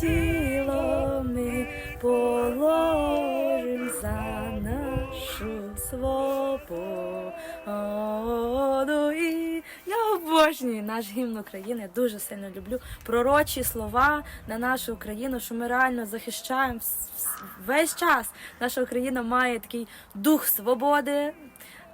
тіло ми положим за нашу свободу. І я обожнюю наш гімн України, дуже сильно люблю. Пророчі слова на нашу Україну, що ми реально захищаємо весь час. Наша Україна має такий дух свободи.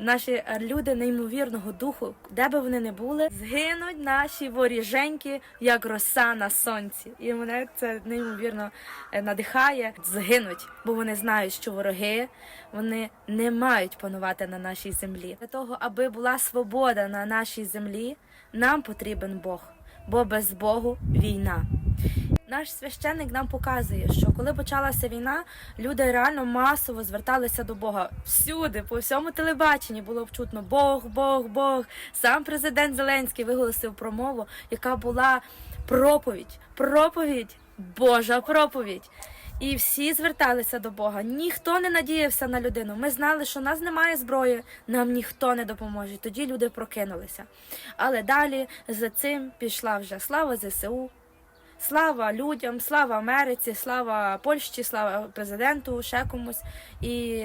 Наші е, люди неймовірного духу, де би вони не були, згинуть наші воріженьки, як роса на сонці. І мене це неймовірно е, надихає. Згинуть, бо вони знають, що вороги вони не мають панувати на нашій землі. Для того, аби була свобода на нашій землі, нам потрібен Бог, бо без Богу війна. Наш священник нам показує, що коли почалася війна, люди реально масово зверталися до Бога. Всюди, по всьому телебаченні було чутно Бог, Бог, Бог. Сам президент Зеленський виголосив промову, яка була проповідь, проповідь, Божа проповідь. І всі зверталися до Бога. Ніхто не надіявся на людину. Ми знали, що нас немає зброї, нам ніхто не допоможе. Тоді люди прокинулися. Але далі за цим пішла вже слава ЗСУ, Слава людям, слава Америці, слава Польщі, слава президенту, ще комусь. І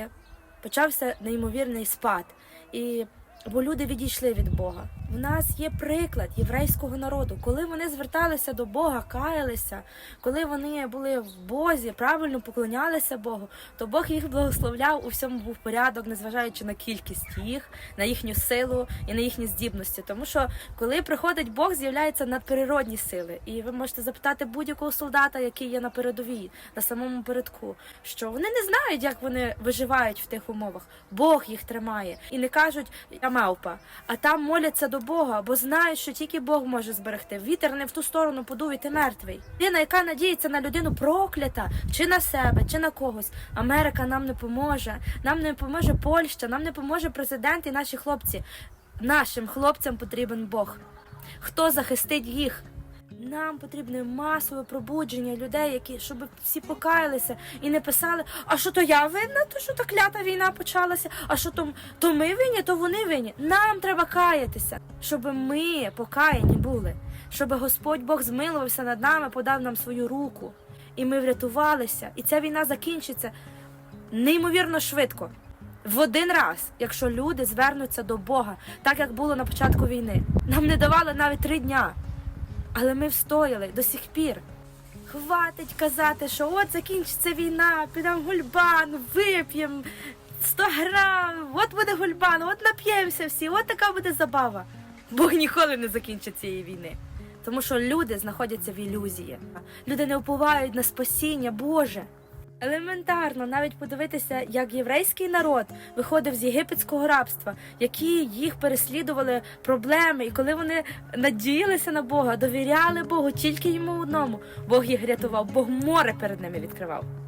почався неймовірний спад. І бо люди відійшли від Бога. В нас є приклад єврейського народу, коли вони зверталися до Бога, каялися, коли вони були в Бозі, правильно поклонялися Богу, то Бог їх благословляв, у всьому був порядок, незважаючи на кількість їх, на їхню силу і на їхні здібності. Тому що коли приходить Бог, з'являються надприродні сили. І ви можете запитати будь-якого солдата, який є на передовій, на самому передку, що вони не знають, як вони виживають в тих умовах. Бог їх тримає і не кажуть я мавпа, а там моляться до Бога, бо знають, що тільки Бог може зберегти. Вітер не в ту сторону подув, і ти мертвий. Людина, яка надіється на людину проклята, чи на себе, чи на когось. Америка нам не поможе, нам не поможе Польща, нам не поможе президент і наші хлопці. Нашим хлопцям потрібен Бог. Хто захистить їх? Нам потрібне масове пробудження людей, які щоб всі покаялися і не писали, а що то я винна, то що та клята війна почалася, а що то, то ми винні, то вони винні. Нам треба каятися, щоб ми покаяні були, щоб Господь Бог змилувався над нами, подав нам свою руку, і ми врятувалися. І ця війна закінчиться неймовірно швидко. В один раз, якщо люди звернуться до Бога, так як було на початку війни, нам не давали навіть три дня. Але ми встояли до сих пір. Хватить казати, що от закінчиться війна, підемо гульбан, вип'ємо 100 грам, от буде гульбан, от нап'ємося всі, от така буде забава. Бог ніколи не закінчить цієї війни. Тому що люди знаходяться в ілюзії. Люди не уповають на спасіння Боже. Елементарно навіть подивитися, як єврейський народ виходив з єгипетського рабства, які їх переслідували проблеми, і коли вони надіялися на Бога, довіряли Богу тільки йому одному. Бог їх рятував, Бог море перед ними відкривав.